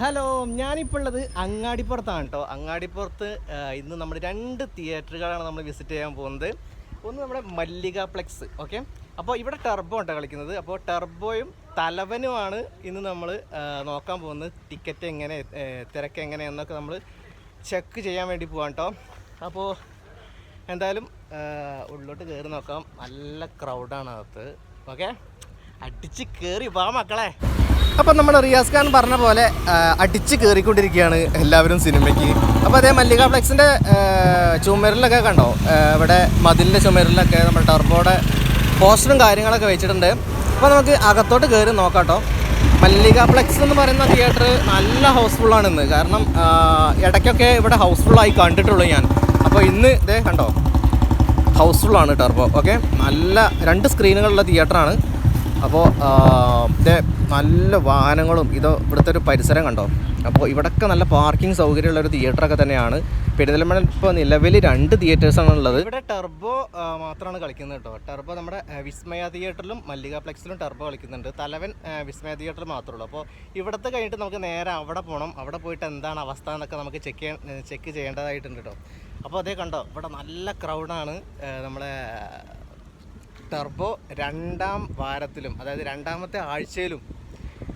Hello ഞാനിപ്പോൾ ഉള്ളത് അങ്ങാടിപ്പുറത്താണ് കേട്ടോ അങ്ങാടിപ്പുറത്ത് ഇന്ന് നമ്മൾ രണ്ട് തിയേറ്ററുകളാണ് നമ്മൾ വിസിറ്റ് ചെയ്യാൻ പോകുന്നത്. ഒന്ന് നമ്മുടെ മല്ലിക പ്ലെക്സ് ഓക്കെ? അപ്പോൾ ഇവിടെ ടർബോ ഉണ്ട് കളിക്കുന്നത്? അപ്പോൾ ടർബോയും തലവനുമാണ് ഇന്ന് നമ്മൾ നോക്കാൻ പോകുന്നത്. ടിക്കറ്റ് എങ്ങനെ തിരക്ക് എങ്ങനെ എന്നൊക്കെ നമ്മൾ ചെക്ക് ചെയ്യാൻ വേണ്ടി പോവാം കേട്ടോ അപ്പോൾ എന്തായാലും ഉള്ളോട്ട് കയറി നോക്കാം. നല്ല ക്രൗഡാണ് അകത്ത് ഓക്കെ? അടിച്ച് കയറി വാ മക്കളെ. അപ്പം നമ്മുടെ റിയാസ് ഖാൻ പറഞ്ഞ പോലെ അടിച്ച് കയറിക്കൊണ്ടിരിക്കുകയാണ് എല്ലാവരും സിനിമയ്ക്ക്. അപ്പോൾ അതേ മല്ലിക ഫ്ലെക്സിന്റെ ചുമരിലൊക്കെ കണ്ടോ? ഇവിടെ മതിലിന്റെ ചുമരിലൊക്കെ നമ്മുടെ ടർബോയുടെ പോസ്റ്ററും കാര്യങ്ങളൊക്കെ വെച്ചിട്ടുണ്ട്. അപ്പോൾ നമുക്ക് അകത്തോട്ട് കയറി നോക്കാട്ടോ കേട്ടോ. മല്ലിക ഫ്ലെക്സ് എന്ന് പറയുന്ന തിയേറ്റർ നല്ല ഹൗസ്ഫുള്ളാണ് ഇന്ന്. കാരണം ഇടയ്ക്കൊക്കെ ഇവിടെ ഹൗസ്ഫുള്ളായി കണ്ടിട്ടുള്ളൂ ഞാൻ. അപ്പോൾ ഇന്ന് ഇതേ കണ്ടോ? ഹൗസ്ഫുള്ളാണ് ടർബോ ഓക്കെ നല്ല രണ്ട് സ്ക്രീനുകളുള്ള തിയേറ്ററാണ് അപ്പോൾ ഇതേ നല്ല വാഹനങ്ങളും ഇത് ഇവിടുത്തെ ഒരു പരിസരം കണ്ടോ? അപ്പോൾ ഇവിടൊക്കെ നല്ല പാർക്കിംഗ് സൗകര്യമുള്ള ഒരു തിയേറ്ററൊക്കെ തന്നെയാണ്. പെരുന്തൽമണ്ണ ഇപ്പോൾ നിലവിൽ രണ്ട് തിയേറ്റേഴ്സാണ് ഉള്ളത്. ഇവിടെ ടെർബോ മാത്രമാണ് കളിക്കുന്നത് കേട്ടോ. ടെർബോ നമ്മുടെ വിസ്മയ തിയേറ്ററിലും മല്ലിക പ്ലെക്സിലും ടെർബോ കളിക്കുന്നുണ്ട്. തലവൻ വിസ്മയ തിയേറ്ററിൽ മാത്രമേ ഉള്ളൂ. അപ്പോൾ ഇവിടുത്തെ കഴിഞ്ഞിട്ട് നമുക്ക് നേരെ അവിടെ പോകണം അവിടെ പോയിട്ട് എന്താണ് അവസ്ഥ എന്നൊക്കെ നമുക്ക് ചെക്ക് ചെക്ക് ചെയ്യേണ്ടതായിട്ടുണ്ട് കേട്ടോ. അപ്പോൾ അതേ കണ്ടോ ഇവിടെ നല്ല ക്രൗഡാണ് നമ്മളെ ടർബോ രണ്ടാം വാരത്തിലും അതായത് രണ്ടാമത്തെ ആഴ്ചയിലും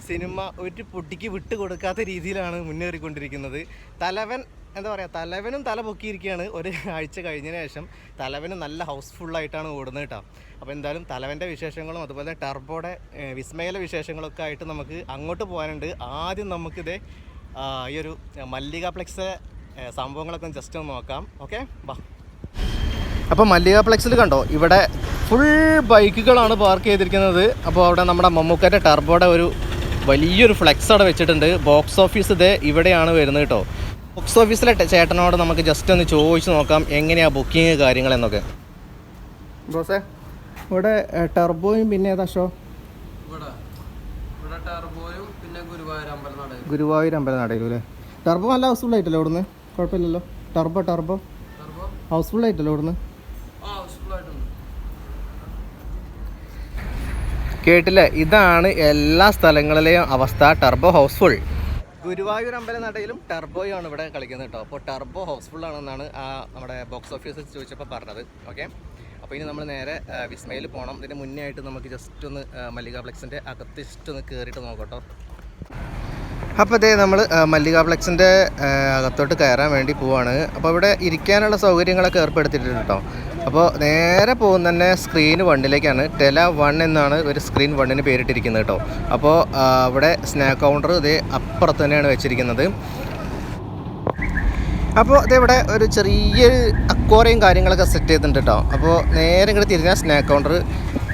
സിനിമ ഒരു പൊട്ടിക്ക് വിട്ടു കൊടുക്കാത്ത രീതിയിലാണ് മുന്നേറിക്കൊണ്ടിരിക്കുന്നത്. തലവൻ എന്താ പറയുക തലവനും തല പൊക്കിയിരിക്കുകയാണ്. ഒരു ആഴ്ച കഴിഞ്ഞതിന് ശേഷം തലവനും നല്ല ഹൗസ്ഫുള്ളായിട്ടാണ് ഓടുന്നത് കേട്ടോ. അപ്പോൾ എന്തായാലും തലവന്റെ വിശേഷങ്ങളും അതുപോലെ ടർബോയുടെ വിസ്മയല വിശേഷങ്ങളൊക്കെ ആയിട്ട് നമുക്ക് അങ്ങോട്ട് പോകാനുണ്ട്. ആദ്യം നമുക്കിത് ഈ ഒരു മല്ലിക പ്ലെക്സ് ഏഹ്, സംഭവങ്ങളൊക്കെ ജസ്റ്റ് ഒന്ന് നോക്കാം. ഓക്കെ വാ അപ്പോൾ മല്ലിക പ്ലെക്സിൽ കണ്ടോ? ഇവിടെ ഫുൾ ബൈക്കുകളാണ് പാർക്ക് ചെയ്തിരിക്കുന്നത്. അപ്പോൾ അവിടെ നമ്മുടെ മമ്മൂക്കന്റെ ടർബോടെ ഒരു വലിയൊരു ഫ്ലെക്സ് അവിടെ വെച്ചിട്ടുണ്ട്. ബോക്സ് ഓഫീസ് ഇത് ഇവിടെയാണ് വരുന്നത് കേട്ടോ. ബോക്സ് ഓഫീസിലെ ചേട്ടനോട് നമുക്ക് ജസ്റ്റ് ഒന്ന് ചോദിച്ച് നോക്കാം എങ്ങനെയാണ് ബുക്കിങ് കാര്യങ്ങളെന്നൊക്കെ ബോസേ ഇവിടെ ടർബോയും പിന്നെ ഏതാ ഷോ ഇവിടെ. ഇവിടെ ടെർബോയും പിന്നെ ഗുരുവായൂർ അമ്പലം ഗുരുവായൂർ അമ്പലം നടയിലും അല്ലേ? ടർബോ നല്ല ഹൗസ്ഫുൾ ആയിട്ടല്ലോ ഇവിടുന്ന് കുഴപ്പമില്ലല്ലോ. ടർബോ ടർബോ ടെർബോ ഹൗസ്ഫുൾ ആയിട്ടല്ലോ ഇവിടുന്ന് ആ ഹൗസ്ഫുൾ ആയിട്ടുണ്ട് കേട്ടില്ലേ? ഇതാണ് എല്ലാ സ്ഥലങ്ങളിലെയും അവസ്ഥ. ടർബോ ഹൗസ്ഫുൾ ഗുരുവായൂർ അമ്പല നടയിലും ടർബോയാണ് ഇവിടെ കളിക്കുന്നത് കേട്ടോ അപ്പോൾ ടർബോ ഹൗസ്ഫുൾ ആണെന്നാണ് ആ നമ്മുടെ ബോക്സ് ഓഫീസിൽ ചോദിച്ചപ്പോൾ പറഞ്ഞത്. ഓക്കെ അപ്പോൾ ഇനി നമ്മൾ നേരെ വിസ്മയിൽ പോകണം ഇതിന് മുന്നേ ആയിട്ട് നമുക്ക് ജസ്റ്റ് ഒന്ന് മല്ലികാ ഫ്ലെക്സിന്റെ അകത്ത് ജസ്റ്റ് ഒന്ന് കയറിയിട്ട് നോക്കട്ടോ അപ്പോൾ അതേ നമ്മൾ മല്ലിക ഫ്ലെക്സിന്റെ അകത്തോട്ട് കയറാൻ വേണ്ടി പോവാണ്. അപ്പോൾ ഇവിടെ ഇരിക്കാനുള്ള സൗകര്യങ്ങളൊക്കെ ഏർപ്പെടുത്തിയിട്ടുണ്ട് കേട്ടോ അപ്പോൾ നേരെ പോകുന്ന തന്നെ സ്ക്രീൻ വണ്ണിലേക്കാണ് ടെല വൺ എന്നാണ് ഒരു സ്ക്രീൻ വണ്ണിന് പേരിട്ടിരിക്കുന്നത് കേട്ടോ. അപ്പോൾ അവിടെ സ്നാക്ക് കൗണ്ടർ ഇതേ അപ്പുറത്ത് തന്നെയാണ് വെച്ചിരിക്കുന്നത് അപ്പോൾ ഇതിവിടെ ഒരു ചെറിയ അക്വാറിയും കാര്യങ്ങളൊക്കെ സെറ്റ് ചെയ്തിട്ടുണ്ട് കേട്ടോ. അപ്പോൾ നേരെ ഇങ്ങോട്ട് തിരിഞ്ഞാൽ സ്നാക്ക് കൗണ്ടർ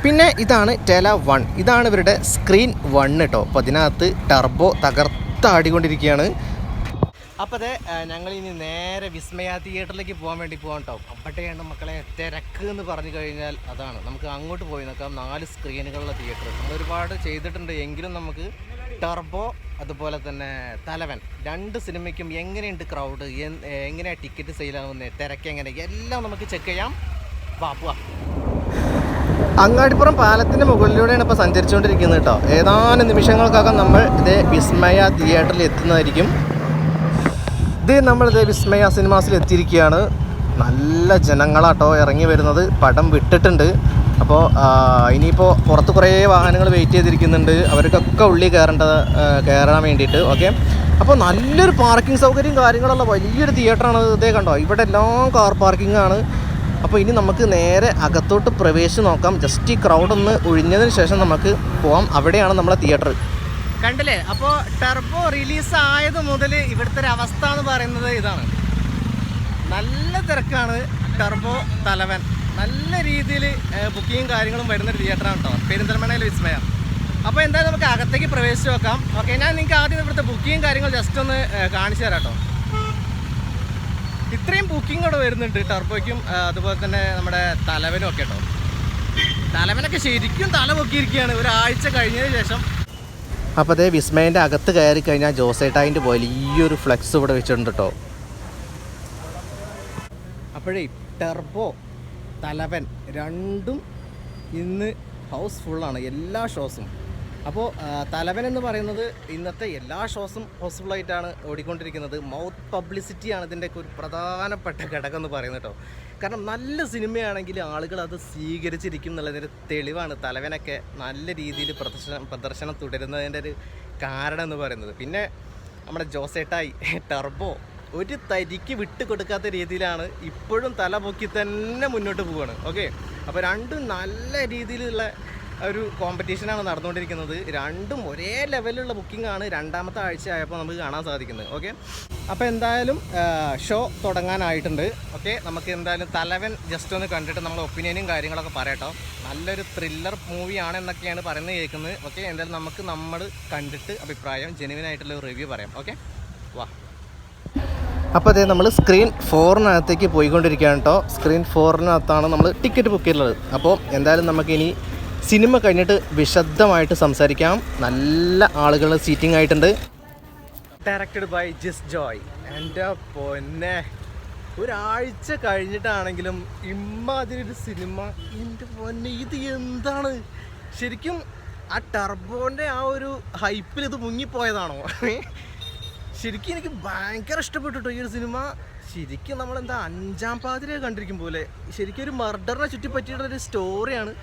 പിന്നെ ഇതാണ് ടെല വൺ ഇതാണ് ഇവരുടെ സ്ക്രീൻ വൺ കേട്ടോ. അപ്പോൾ അതിനകത്ത് ടർബോ തകർത്താടിക്കൊണ്ടിരിക്കുകയാണ് അപ്പോൾ ഞങ്ങൾ ഇനി നേരെ വിസ്മയ തിയേറ്ററിലേക്ക് പോകാൻ വേണ്ടി പോകാൻ കേട്ടോ അപ്പോഴത്തേക്കാണ് മക്കളെ തിരക്ക് എന്ന് പറഞ്ഞു കഴിഞ്ഞാൽ അതാണ്. നമുക്ക് അങ്ങോട്ട് പോയി നോക്കാം. നാല് സ്ക്രീനുകളുള്ള തിയേറ്റർ. നമ്മൾ ഒരുപാട് ചെയ്തിട്ടുണ്ട് എങ്കിലും നമുക്ക് ടർബോ അതുപോലെ തന്നെ തലവൻ രണ്ട് സിനിമയ്ക്കും എങ്ങനെയുണ്ട് ക്രൗഡ് എങ്ങനെയാണ് ടിക്കറ്റ് സെയിലാവുന്നത് തിരക്ക് എങ്ങനെ? എല്ലാം നമുക്ക് ചെക്ക് ചെയ്യാം. വാ അങ്ങാടിപ്പുറം പാലത്തിന്റെ മുകളിലൂടെയാണ് ഇപ്പോൾ സഞ്ചരിച്ചുകൊണ്ടിരിക്കുന്നത് കേട്ടോ. ഏതാനും നിമിഷങ്ങൾക്കകം നമ്മൾ ഇതേ വിസ്മയ തിയേറ്ററിൽ എത്തുന്നതായിരിക്കും. ഇത് നമ്മളിത് വിസ്മയ സിനിമാസിൽ എത്തിയിരിക്കുകയാണ്. നല്ല ജനങ്ങളാട്ടോ ഇറങ്ങി വരുന്നത്. പടം വിട്ടിട്ടുണ്ട്. അപ്പോൾ ഇനിയിപ്പോൾ പുറത്ത് കുറേ വാഹനങ്ങൾ വെയിറ്റ് ചെയ്തിരിക്കുന്നുണ്ട്. അവർക്കൊക്കെ ഉള്ളിൽ കയറേണ്ട കയറാൻ വേണ്ടിയിട്ട്. ഓക്കെ? അപ്പോൾ നല്ലൊരു പാർക്കിംഗ് സൗകര്യം കാര്യങ്ങളുള്ള വലിയൊരു തിയേറ്ററാണ് ഇതേ കണ്ടോ? ഇവിടെ എല്ലാം കാർ പാർക്കിംഗ് ആണ്. അപ്പോൾ ഇനി നമുക്ക് നേരെ അകത്തോട്ട് പ്രവേശിച്ച് നോക്കാം. ജസ്റ്റ് ഈ ക്രൗഡ് ഒന്ന് ഒഴിഞ്ഞതിന് ശേഷം നമുക്ക് പോവാം. അവിടെയാണ് നമ്മളെ തിയേറ്റർ കണ്ടില്ലേ? അപ്പോൾ ടെർബോ റിലീസ് ആയത് മുതൽ ഇവിടുത്തെ ഒരു അവസ്ഥ എന്ന് പറയുന്നത് ഇതാണ്. നല്ല തിരക്കാണ് ടെർബോ തലവൻ. നല്ല രീതിയിൽ ബുക്കിങ്ങും കാര്യങ്ങളും വരുന്നൊരു തിയേറ്ററാണ് കേട്ടോ പെരിന്തൽമണയിൽ വിസ്മയം. അപ്പോൾ എന്തായാലും നമുക്ക് അകത്തേക്ക് പ്രവേശിച്ച് നോക്കാം. ഓക്കെ ഞാൻ നിങ്ങൾക്ക് ആദ്യം ഇവിടുത്തെ ബുക്കിങ്ങും കാര്യങ്ങളും ജസ്റ്റ് ഒന്ന് കാണിച്ചു തരാം കേട്ടോ ഇത്രയും ബുക്കിംഗ് അവിടെ വരുന്നുണ്ട് ടർബോയ്ക്കും അതുപോലെ തന്നെ നമ്മുടെ തലവനും ഒക്കെ കേട്ടോ തലവനൊക്കെ ശരിക്കും തല പൊക്കിയിരിക്കുകയാണ്. ഒരാഴ്ച കഴിഞ്ഞതിന് ശേഷം അപ്പോൾ അതേ വിസ്മയന്റെ അകത്ത് കയറി കഴിഞ്ഞാൽ ജോസേട്ടായിന്റെ വലിയൊരു ഫ്ലെക്സ് ഇവിടെ വെച്ചിട്ടുണ്ട് കേട്ടോ അപ്പോഴേ ടെർബോ തലവൻ രണ്ടും ഇന്ന് ഹൗസ് ഫുള്ളാണ് എല്ലാ ഷോസും അപ്പോൾ തലവൻ എന്ന് പറയുന്നത് ഇന്നത്തെ എല്ലാ ഷോസും പോസിബിളായിട്ടാണ് ഓടിക്കൊണ്ടിരിക്കുന്നത്. മൗത്ത് പബ്ലിസിറ്റിയാണ് ഇതിന്റെയൊക്കെ ഒരു പ്രധാനപ്പെട്ട ഘടകം എന്ന് പറയുന്നത് കേട്ടോ. കാരണം നല്ല സിനിമയാണെങ്കിൽ ആളുകൾ അത് സ്വീകരിച്ചിരിക്കും എന്നുള്ളതിന്റെ തെളിവാണ് തലവനൊക്കെ നല്ല രീതിയിൽ പ്രദർശനം പ്രദർശനം തുടരുന്നതിന്റെ ഒരു കാരണം എന്ന് പറയുന്നത്. പിന്നെ നമ്മുടെ ജോസേട്ടായി ടർബോ ഒരു തരിക്ക് വിട്ട് കൊടുക്കാത്ത രീതിയിലാണ് ഇപ്പോഴും തല പൊക്കി തന്നെ മുന്നോട്ട് പോവുകയാണ് ഓക്കെ അപ്പോൾ രണ്ടും നല്ല രീതിയിലുള്ള ഒരു കോമ്പറ്റീഷനാണ് നടന്നുകൊണ്ടിരിക്കുന്നത്. രണ്ടും ഒരേ ലെവലിലുള്ള ബുക്കിംഗ് ആണ് രണ്ടാമത്തെ ആഴ്ച ആയപ്പോൾ നമുക്ക് കാണാൻ സാധിക്കുന്നത്. ഓക്കെ അപ്പോൾ എന്തായാലും ഷോ തുടങ്ങാനായിട്ടുണ്ട്. ഓക്കെ നമുക്ക് എന്തായാലും തലവൻ ജസ്റ്റ് ഒന്ന് കണ്ടിട്ട് നമ്മൾ ഒപ്പീനിയനും കാര്യങ്ങളൊക്കെ പറയട്ടോ. നല്ലൊരു ത്രില്ലർ മൂവിയാണ് എന്നൊക്കെയാണ് പറയുന്നത് കേൾക്കുന്നത്. ഓക്കെ എന്തായാലും നമുക്ക് നമ്മൾ കണ്ടിട്ട് അഭിപ്രായം ജെനുവിനായിട്ടുള്ള റിവ്യൂ പറയാം. ഓക്കെ വാ. അപ്പോൾ അതെ നമ്മൾ സ്ക്രീൻ ഫോറിനകത്തേക്ക് പോയിക്കൊണ്ടിരിക്കുകയാണ് കേട്ടോ. സ്ക്രീൻ ഫോറിനകത്താണ് നമ്മൾ ടിക്കറ്റ് ബുക്ക് ചെയ്തിട്ടുള്ളത്. അപ്പോൾ എന്തായാലും നമുക്കിനി സിനിമ കഴിഞ്ഞിട്ട് വിശദമായിട്ട് സംസാരിക്കാം. നല്ല ആളുകൾ സീറ്റിംഗ് ആയിട്ടുണ്ട്. ഡയറക്റ്റഡ് ബൈ ജിസ് ജോയ് എന്റെ പൊന്നെ. ഒരാഴ്ച കഴിഞ്ഞിട്ടാണെങ്കിലും ഇമ്മാതിരി ഒരു സിനിമ. എന്റെ പൊന്നെ ഇത് എന്താണ്? ശരിക്കും ആ ടർബോന്റെ ആ ഒരു ഹൈപ്പിൽ ഇത് മുങ്ങിപ്പോയതാണോ? ശരിക്കും എനിക്ക് ഭയങ്കര ഇഷ്ടപ്പെട്ടു ഈ ഒരു സിനിമ. ശരിക്കും നമ്മളെന്താ അഞ്ചാം പാതിരെ കണ്ടിരിക്കും പോലെ. ശരിക്കും ഒരു മർഡറിനെ ചുറ്റി ഒരു സ്റ്റോറിയാണ്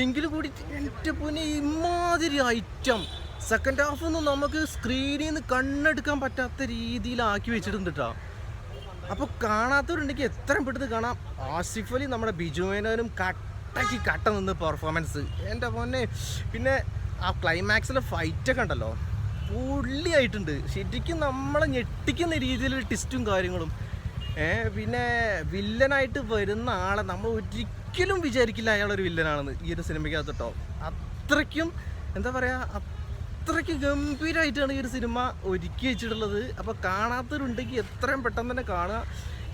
എങ്കിലും കൂടി എന്റെ പൊന്നെ ഇമാതിരി ഐറ്റം സെക്കൻഡ് ഹാഫ് ഒന്നും നമുക്ക് സ്ക്രീനിൽ നിന്ന് കണ്ണെടുക്കാൻ പറ്റാത്ത രീതിയിലാക്കി വെച്ചിട്ടുണ്ട് കേട്ടോ അപ്പോൾ കാണാത്തവരുണ്ടെങ്കിൽ എത്രയും പെട്ടെന്ന് കാണാം. ആസിഫ് അലി നമ്മുടെ ബിജു മേനോനും കട്ടയ്ക്ക് കട്ട നിന്ന് പെർഫോമൻസ് എന്റെ പൊന്നെ പിന്നെ ആ ക്ലൈമാക്സിലെ ഫൈറ്റൊക്കെ ഉണ്ടല്ലോ. പുള്ളിയായിട്ടുണ്ട്. ശരിക്കും നമ്മളെ ഞെട്ടിക്കുന്ന രീതിയിലുള്ള ടിസ്റ്റും കാര്യങ്ങളും. പിന്നെ വില്ലനായിട്ട് വരുന്ന ആളെ നമ്മൾ ഒരിക്കലും വിചാരിക്കില്ല അയാളൊരു വില്ലനാണെന്ന് ഈ ഒരു സിനിമയ്ക്കകത്ത് കേട്ടോ അത്രയ്ക്കും എന്താ പറയുക അത്രയ്ക്ക് ഗംഭീരമായിട്ടാണ് ഈ ഒരു സിനിമ ഒരുക്കി വെച്ചിട്ടുള്ളത്. അപ്പോൾ കാണാത്തവരുണ്ടെങ്കിൽ എത്രയും പെട്ടെന്ന് തന്നെ കാണുക.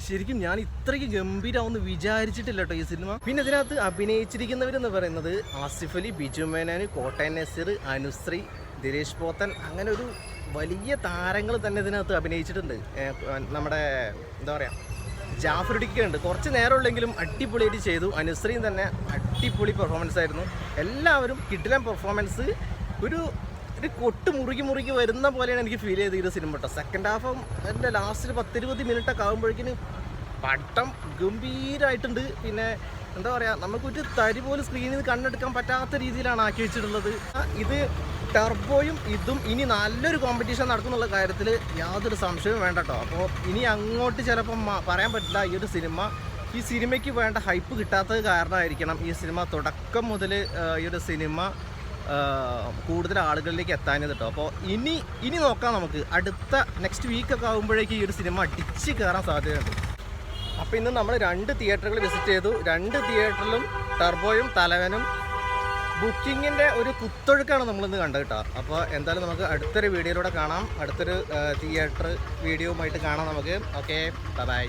ശരിക്കും ഞാൻ ഇത്രയ്ക്ക് ഗംഭീരമാവെന്ന് വിചാരിച്ചിട്ടില്ല കേട്ടോ ഈ സിനിമ. പിന്നെ ഇതിനകത്ത് അഭിനയിച്ചിരിക്കുന്നവരെന്ന് പറയുന്നത് ആസിഫ് അലി ബിജു മേനാൻ കോട്ടയം നസീർ അനുശ്രീ ദിനേശ് പോത്തൻ. അങ്ങനെ ഒരു വലിയ താരങ്ങൾ തന്നെ ഇതിനകത്ത് അഭിനയിച്ചിട്ടുണ്ട്. നമ്മുടെ എന്താ പറയുക ജാഫറുടിക്ക ഉണ്ട് കുറച്ച് നേരമുള്ളെങ്കിലും അടിപൊളിയായിട്ട് ചെയ്തു. അനുശ്രീയും തന്നെ അടിപൊളി പെർഫോമൻസ് ആയിരുന്നു. എല്ലാവരും കിട്ടിലൻ പെർഫോമൻസ് ഒരു ഒരു കൊട്ട് മുറുകി മുറുകി വരുന്ന പോലെയാണ് എനിക്ക് ഫീൽ ചെയ്ത് ഒരു സിനിമ കേട്ടോ സെക്കൻഡ് ഹാഫും എന്റെ ലാസ്റ്റിൽ പത്തിരുപത് മിനിറ്റ് ഒക്കെ ആകുമ്പോഴേക്കിന് പട്ടം ഗംഭീരമായിട്ടുണ്ട് പിന്നെ എന്താ പറയുക നമുക്കൊരു തരി പോലും സ്ക്രീനിൽ നിന്ന് കണ്ണെടുക്കാൻ പറ്റാത്ത രീതിയിലാണ് ആക്കി വെച്ചിട്ടുള്ളത്. ഇത് ടർബോയും ഇതും ഇനി നല്ലൊരു കോമ്പറ്റീഷൻ നടക്കുന്നുള്ള കാര്യത്തിൽ യാതൊരു സംശയവും വേണ്ട കേട്ടോ അപ്പോൾ ഇനി അങ്ങോട്ട് ചിലപ്പം പറയാൻ പറ്റില്ല ഈ ഒരു സിനിമ. ഈ സിനിമയ്ക്ക് വേണ്ട ഹൈപ്പ് കിട്ടാത്തത് കാരണമായിരിക്കണം ഈ സിനിമ തുടക്കം മുതൽ ഈ ഒരു സിനിമ കൂടുതൽ ആളുകളിലേക്ക് എത്താനത് കേട്ടോ അപ്പോൾ ഇനി ഇനി നോക്കാം നമുക്ക്. അടുത്ത നെക്സ്റ്റ് വീക്കൊക്കെ ആകുമ്പോഴേക്കും ഈ ഒരു സിനിമ അടിച്ച് കയറാൻ സാധ്യതയുണ്ട്. അപ്പോൾ ഇന്ന് നമ്മൾ രണ്ട് തിയേറ്ററുകൾ വിസിറ്റ് ചെയ്തു. രണ്ട് തിയേറ്ററിലും ടർബോയും തലവനും ബുക്കിങ്ങിന്റെ ഒരു കുത്തൊഴുക്കാണ് നമ്മളിന്ന് കണ്ടത് കേട്ടോ. അപ്പോൾ എന്തായാലും നമുക്ക് അടുത്തൊരു വീഡിയോയിലൂടെ കാണാം. അടുത്തൊരു തിയേറ്റർ വീഡിയോയുമായിട്ട് കാണാം നമുക്ക്. Okay bye